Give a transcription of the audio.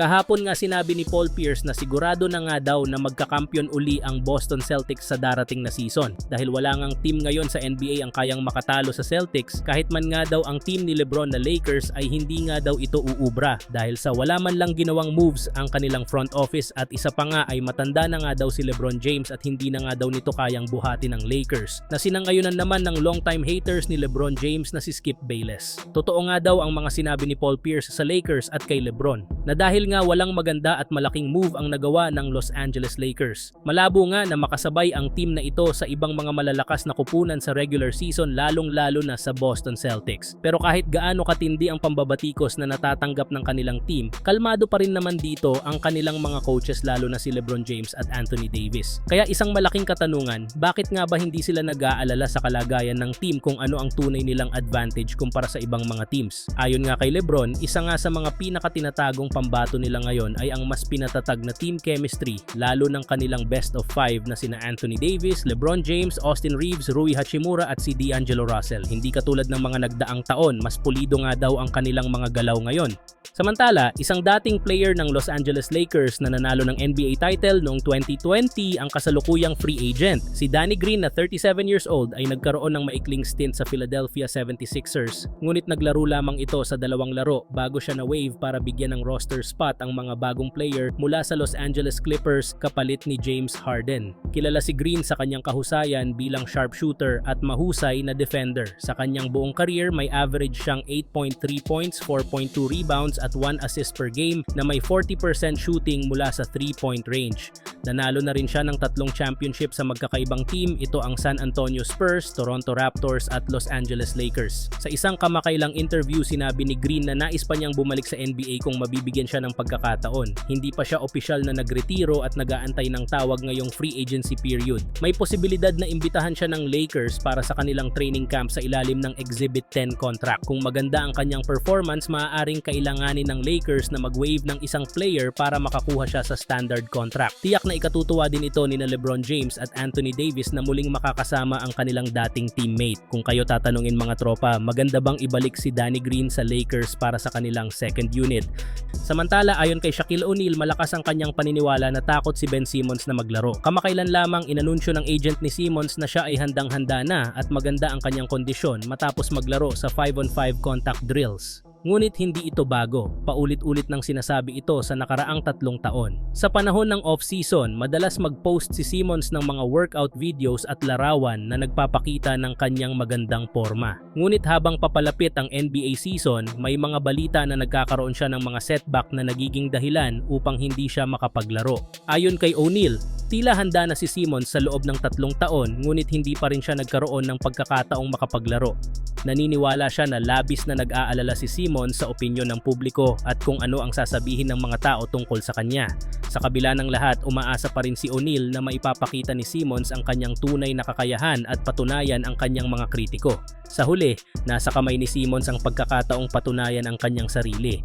Kahapon nga sinabi ni Paul Pierce na sigurado na nga daw na magkakampiyon uli ang Boston Celtics sa darating na season. Dahil wala ngang team ngayon sa NBA ang kayang makatalo sa Celtics kahit man nga daw ang team ni Lebron na Lakers ay hindi nga daw ito uubra. Dahil sa wala man lang ginawang moves ang kanilang front office at isa pa nga ay matanda na nga daw si Lebron James at hindi na nga daw nito kayang buhati ng Lakers. Na sinangayunan naman ng longtime haters ni Lebron James na si Skip Bayless. Totoo nga daw ang mga sinabi ni Paul Pierce sa Lakers at kay Lebron na dahil nga walang maganda at malaking move ang nagawa ng Los Angeles Lakers. Malabo nga na makasabay ang team na ito sa ibang mga malalakas na kupunan sa regular season lalong-lalo na sa Boston Celtics. Pero kahit gaano katindi ang pambabatikos na natatanggap ng kanilang team, kalmado pa rin naman dito ang kanilang mga coaches lalo na si LeBron James at Anthony Davis. Kaya isang malaking katanungan, bakit nga ba hindi sila nag-aalala sa kalagayan ng team kung ano ang tunay nilang advantage kumpara sa ibang mga teams? Ayon nga kay LeBron, isa nga sa mga pinakatinatagong pambato nila ngayon ay ang mas pinatatag na team chemistry lalo ng kanilang best of five na sina Anthony Davis, LeBron James, Austin Reeves, Rui Hachimura at si D'Angelo Russell. Hindi katulad ng mga nagdaang taon, mas pulido nga daw ang kanilang mga galaw ngayon. Samantala, isang dating player ng Los Angeles Lakers na nanalo ng NBA title noong 2020 ang kasalukuyang free agent. Si Danny Green na 37 years old ay nagkaroon ng maikling stint sa Philadelphia 76ers. Ngunit naglaro lamang ito sa dalawang laro bago siya na wave para bigyan ng roster spot ang mga bagong player mula sa Los Angeles Clippers kapalit ni James Harden. Kilala si Green sa kanyang kahusayan bilang sharpshooter at mahusay na defender. Sa kanyang buong career may average siyang 8.3 points, 4.2 rebounds at 1 assist per game na may 40% shooting mula sa 3-point range. Nanalo na rin siya ng tatlong championship sa magkakaibang team. Ito ang San Antonio Spurs, Toronto Raptors at Los Angeles Lakers. Sa isang kamakailang interview, sinabi ni Green na nais pa niyang bumalik sa NBA kung mabibigyan siya ng pagkakataon. Hindi pa siya opisyal na nagretiro at nagaantay ng tawag ngayong free agency period. May posibilidad na imbitahan siya ng Lakers para sa kanilang training camp sa ilalim ng Exhibit 10 contract. Kung maganda ang kanyang performance, maaaring kailanganin ng Lakers na mag-waive ng isang player para makakuha siya sa standard contract. Tiyak na ikatutuwa din ito ni na LeBron James at Anthony Davis na muling makakasama ang kanilang dating teammate. Kung kayo tatanungin mga tropa, maganda bang ibalik si Danny Green sa Lakers para sa kanilang second unit? Samantala, ayon kay Shaquille O'Neal, malakas ang kanyang paniniwala na takot si Ben Simmons na maglaro. Kamakailan lamang inanunsyo ng agent ni Simmons na siya ay handang-handa na at maganda ang kanyang kondisyon matapos maglaro sa 5-on-5 contact drills. Ngunit hindi ito bago. Paulit-ulit nang sinasabi ito sa nakaraang tatlong taon. Sa panahon ng off-season, madalas mag-post si Simmons ng mga workout videos at larawan na nagpapakita ng kanyang magandang forma. Ngunit habang papalapit ang NBA season, may mga balita na nagkakaroon siya ng mga setback na nagiging dahilan upang hindi siya makapaglaro. Ayon kay O'Neal, Tila handa na si Simmons sa loob ng tatlong taon ngunit hindi pa rin siya nagkaroon ng pagkakataong makapaglaro. Naniniwala siya na labis na nag-aalala si Simmons sa opinyon ng publiko at kung ano ang sasabihin ng mga tao tungkol sa kanya. Sa kabila ng lahat, umaasa pa rin si O'Neal na maipapakita ni Simmons ang kanyang tunay na kakayahan at patunayan ang kanyang mga kritiko. Sa huli, nasa kamay ni Simmons ang pagkakataong patunayan ang kanyang sarili.